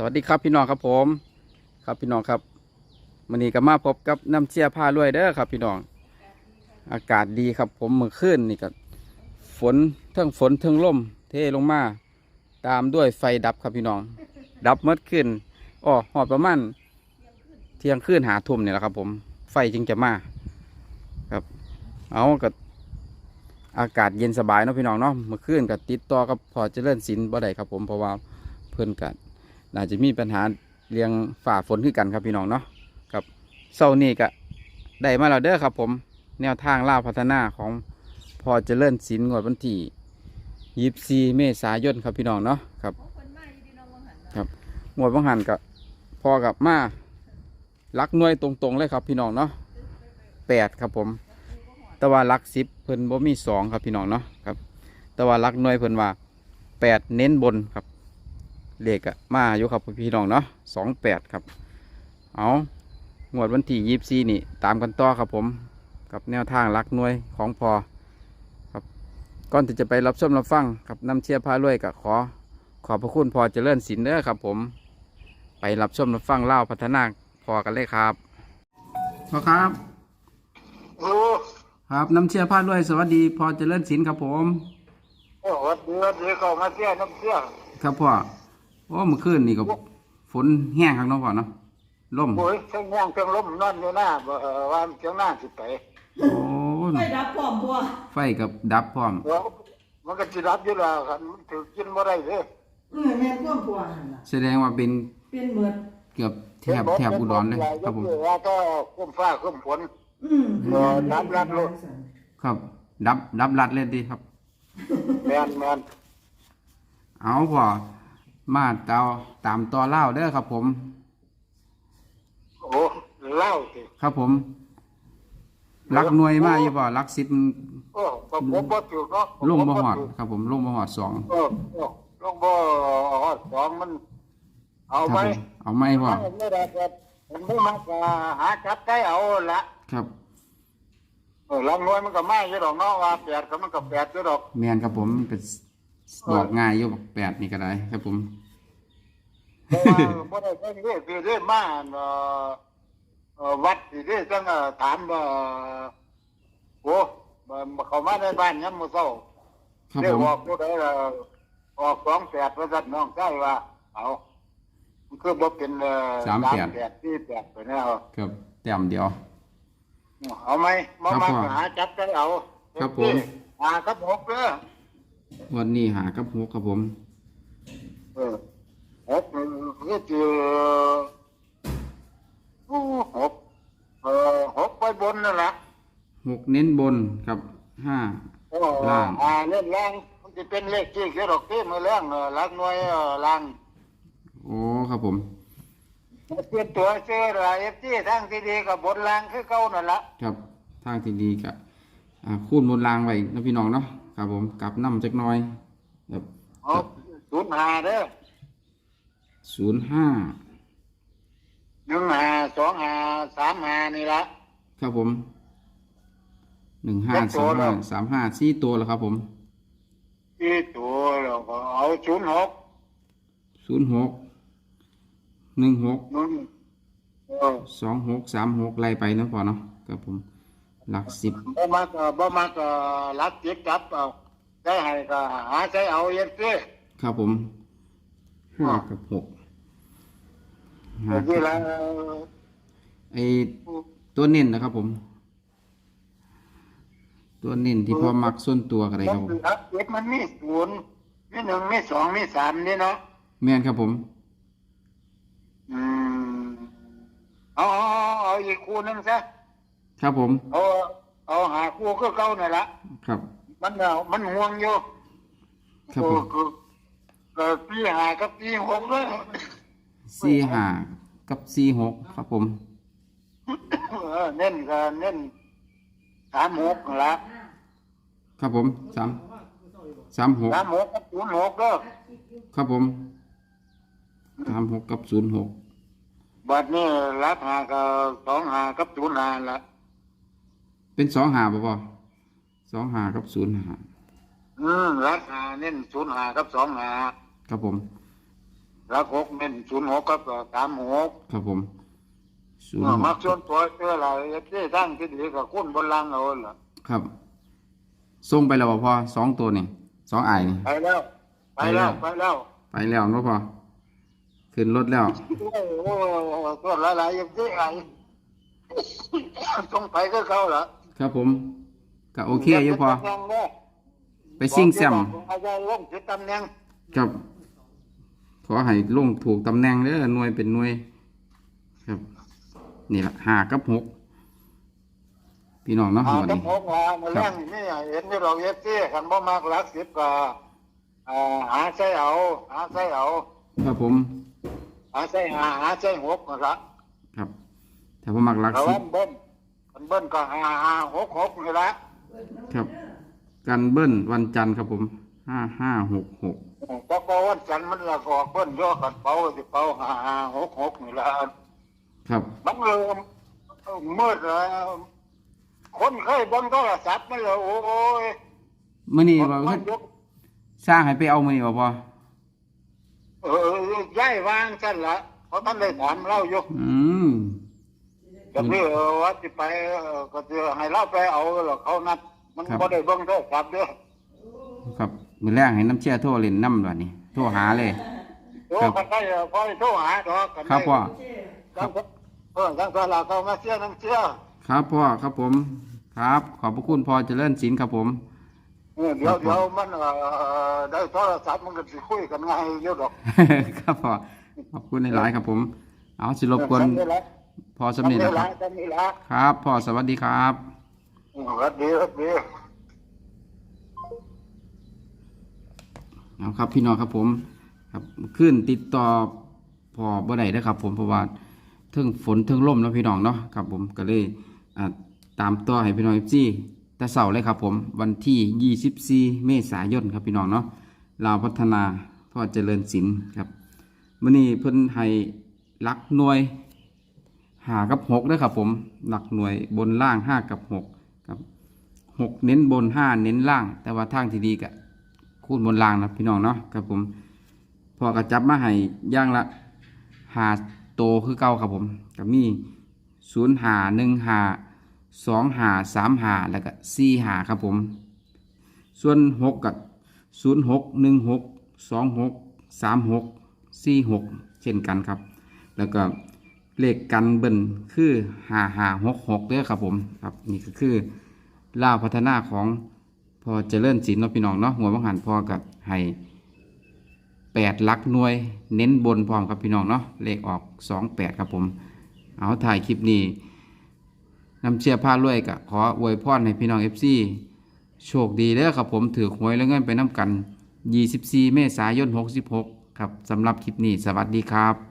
สวัสดีครับพี่น้องครับผม ครับพี่น้องครับวันนี้ก็มาพบกับน้ำเชี่ยผ้ารวยเด้อครับ พี่น้อง อากาศดีครับผมเมื่อคืนนี่ก็ฝนเทั้งฝนเทั้งลมเทลงมา ตามด้วยไฟดับครับพี่น้อง ดับเมื่อคืนอ๋อหอดประมาณเที่ยงคืนหาทุ่มเนี่ยแหละครับ ผม ไฟจึงจะมาครับ เอาก็อากาศเย็นสบายเนาะพี่น้องเนาะเมื่อคืนก็ติดต่อกับพอเจริญศิลป์บ่ได้ครับ ผมเพราะว่าเพื่อนกัน น่าจะมีปัญหาเรียงฝ่าฝนขึ้นกันครับพี่น้องเนาะครับเสานี้ก็ได้มาแล้วเด้อครับผมแนวทางล่าพัฒนาของพอเจริญศิลป์งวดวันที่ยีบซีเมษายนครับพี่น้องเนาะครับครับงวดบังหันกับพอกับมาลักหน่วยตรงๆเลยครับพี่น้องเนาะแปดครับผม แต่ว่าลักสิบเพิ่นบ่มีสองครับพี่น้องเนาะครับ แต่ว่าลักหน่วยเพิ่นว่าแปดเน้นบนครับ เลขอะมาอยู่ครับพี่น้องเนาะสองแปดครับ เอางวดวันที่ยี่สี่นี่ตามกันต่อครับผมกับแนวทางหลักหน่วยของพอครับก่อนที่จะไปรับชมรับฟังครับน้ำเชียร์พารวยกับขอ ขอบพระคุณพอเจริญสินเด้อครับผม ไปรับชมรับฟังเล่าวพัฒนาพอกันเลยครับพอครับ โอ้ครับน้ำเชื่อพาด้วยสวัสดีพอเจริญศิลป์ครับผมโหวัดดีวัดดีเข้ามาเที่ยวน้ำเที่ยวครับพ่อ โอ้เมื่อคืนนี่ก็ฝนแห้งครับเน้องพ่อเนาะล่มโอ้ยเชียงย่างเชียงลมนอนอยู่หน้าบ่เอ่อว่าเชียงหน้าสิไปโอ้ไม่รับพร้อมบัวไฟกับดับพร้อมเดี๋ยวมันก็สิรับอยู่แล้วครับมันถือกินบ่ได้เด้เออแม่นพร้อมบัวหั่นล่ะแสดงว่าเป็นเป็นเหมือดเกือบแถบแถบอุดรเลยครับผม ว่าก็คุ้มฟ้าคุ้มฝน อืมเออรับรับลูก ครับ ดับดับรัดเลยดีครับ แม่นแม่น เอาพ่อ มาเตาตามต่อเล่าวเด้อครับ ผม โอ้เล่าสิครับผมรักหน่วยมาอยู่บ่รักสิบโอ้ก็ผมบ่ถูกเนาะลงบ่หอดครับ ผมลงบ่หอดสองเออเออลงบ่ฮอดสองมัน เอาครับไหมผมเอาไหมพ่อไม่ได้ก็ผมบ่มักก็หาจับได้เอาละครับเออลำนวยมันก็ไม่ใช่ดอกเนาะว่าแปดก็มันก็แปดอยู่ดอกแมนครับผมเป็นบอกง่ายอยู่บอกแปดนี่ก็ได้ครับผม เพราะว่าบ่ได้เรื่องเรื่องเรื่องมาเอ่อเอ่อวัดสิเด้จังเอ่อถามว่าโอ้บ่เข้ามาในบ้านยามมื้อเช้าครับเรียผกม ออกผู้ใดล่ะออกสองแปดว่าซั่นน้องใช่ว่า เอามันคือบ่เป็นเอ่อสามแปดสี่แปดไปแนวครับแต้มเดียว เอาไหมมาครับมาพ่อหาจับได้เอาครับผม หาครับหกเด้อวันนี้หากับหกครับผม เออ หกก็คือโอ้หกเออหกไปบนนั่นแหละหกเน้นบนครับห้าโอ้ล่าง อ่าเล่นล่างมันจะเป็นเลขที่เกี่ยวกับที่มือแรงเออลักหน่วยเออล่างโอ้ครับผมเปลี่ยนตัวเชื่ออะไรเอฟซีทั้งที่ดีกับบนล่างคือเก่านั่นแหละครับทางที่ดีกับอ่าคูณบนรางไว้นะพี่น้องเนาะครับผมกลับน้ำจักหน้อยครับ เอาศูนย์หาเด้อ ศูนย์ห้าหนึ่งหาสองหาสามหานี่ละครับผมหนึ่งห้าเจ็ดตัสาวมแล้ห้าวสามห้าสี่ตัวแล้วครับผมที่ตัวแล้วก็เอาศูนย์หกศูนย์หกหนึ่งหกหนึ่งเออสองหกสามหกไล่ไปนะพอเนาะครับผม หลักสิบบ่มากก็บ่มากก็รักจิตจับเอาได้ให้ก็หาใช้เอาเย็นซิครับผมห้ากับหก ห้าที่กับละไอตัวเน้นนะครับ ผม ตัวเน้นที่พอมักส่วนตัวกันเลยครับผมรักจิตมันมีศูนย์มีหนึ่งมีสองมีสามนี่เนาะแม่นครับผม อืมเอาเอาเอาเอาอีกคู่หนึงซะครับผม เอาเอาหาคู่ก็เก่านั่นละครับ มันเอามันห่วงอยู่ครับผมก็ก็ปีหากับปีหกเลย สี่ห้ากับสี่หกครับผม เออเน้นก็เน้นสามหกนั่นละครับผมสามสามหกสามหกกับศูนย์หกเด้อครับผมสามหกกับศูนย์หกบัดนี้รับหากับสองหากับศูนย์หาละเป็นสองหาป่ะป่สองหากับศูนย์หาอืมรับหาเน้นศูนย์หากับสองหาครับผม รักหกเน้นศูนย์หกกับสามหกครับผมศูนย์เออหมักกส่วนตัวเอออะไรที่ตั้งที่ดีกับคุณบนลังเอาล่ะครับส่งไปแล้วบ่พอสองตัวนี่สองไอายนี่ไปแล้ว ไปแล้ว ไปแล้ว ไปแล้วเนาะพอขึ้นรถแล้วโอ้โหตัวหลายๆอย่างที่ไงต้องไปก็เขาละครับผมก็โอเคอยู่พอไปซิ่งแซมอาจารย์ลงผิดตำแหน่งครับ ขอให้ลงถูกตำแหน่งเด้อหน่วยเป็นหน่วยครับ นี่ละห้ากับหกพี่น้องเนาะหาวันทั้นี้งหกมามาเลี้ยงนี่เห็นที่เราเย็บที่กันบ่มากหลักสิบก็อ่าหาใส่เอา หาใส่เอา ครับผม หาใส่หาหาใส่หกนั่นละครับถ้าผมมักรักแต่สิว่าเบิ้ลมันเบิ้ลก็หาหาหกหกนี่ละครับ กันเบิ้ลวันจันทร์ครับผมห้าห้าหกหก เพราะว่าวันจันทร์มันละก็เบิ้ลย่อกันเป่าสิเป่าหาหาหกหกนี่ละครับมันเลยมืดเลยคนเคยเบิ้ลก็สับมันเลยโอ้ยมื่อนี้ว่ามันยกสร้างให้ไปเอามื่อนี้บ่พอเออย้ายวางสั่นละเพราะท่านได้ถามเล่าอยู่อืมก็คือเออว่าจะไปเออก็จะให้เราไปเอาหรอกเขานัดมันครับบ่ได้เบิ่งโทรศัพท์เด้อครับ มือแรกให้น้ำเชี่ยโทรเล่นน้ำด่วนนี่โทรหาเลย โอ้ครับกันได้พอโทรหาดอกกันครับพ่อจังเออจังสลาเขามาเสียน้ำเสียครับพ่อครับผม ครับ ขอบพระคุณพ่อเจริญศิลป์ครับผม เออเดี๋ยวเดี๋ยวมันเอ่อได้โทรศัพท์มันก็สิคุยกันง่ายอยู่ดอกครับพ่อขอบคุณในหลายๆครับผม เอาสิรบกวนทำได้ละพอสำเร็จทำแล้วคได้รับละทำได้ละครับพ่อสวัสดีครับ อืมสวัสดีสวัสดี เอาครับพี่น้องครับผมครับขึ้นติดต่อพอบ่ได้นะครับ ผมเพราะว่าเทิงฝนเทิงลมเนาะพี่น้องเนาะครับ ผมก็เลยตามต่อให้พี่น้องจี้แต่เสาร์เลยครับ ผมวันที่ 24 เมษายนครับพี่น้องเนาะลาวพัฒนาพ่อเจริญศิลป์ครับมื้อนี้เพิ่นให้ลักหน่วยหากับหกเด้ครับผมหลักหน่วยบนล่างห้ากับหกครับหกเน้นบนห้าเน้นล่าง แต่ว่าทางที่ดีกะ คูณบนรางนะพี่น้องเนาะครับผมพอกระจับมาให้ย่างละหาโตคือเก่าครับผมกับมีศูนย์หาหนึ่งหาสองหาสามหาแล้วก็สี่หาครับผม ส่วนหกกับศูนย์หกหนึ่งหกสองหกสามหกสี่หกเช่นกันครับ แล้วก็เลขกันเบิ้ลคือหาหาหกหกเด้อครับผมครับนี่ก็คือล่าวพัฒนาของ อเจริญศิลเนาะพี่น้องเนาะหัวบังหันพอกับให้แปดลักหน่วย เน้นบนพร้อมครับพี่น้องเนาะเลขออกสองแปดครับผม เอาถ่ายคลิปนี้นำเชียร์ผ้ารวยกะขออวยพรให้พี่น้องเอฟซีโชคดีเด้อครับผมถือหวยแล้วเงินไปน้ำกัน 24 เมษายน 66 ครับสำหรับคลิปนี้ สวัสดีครับ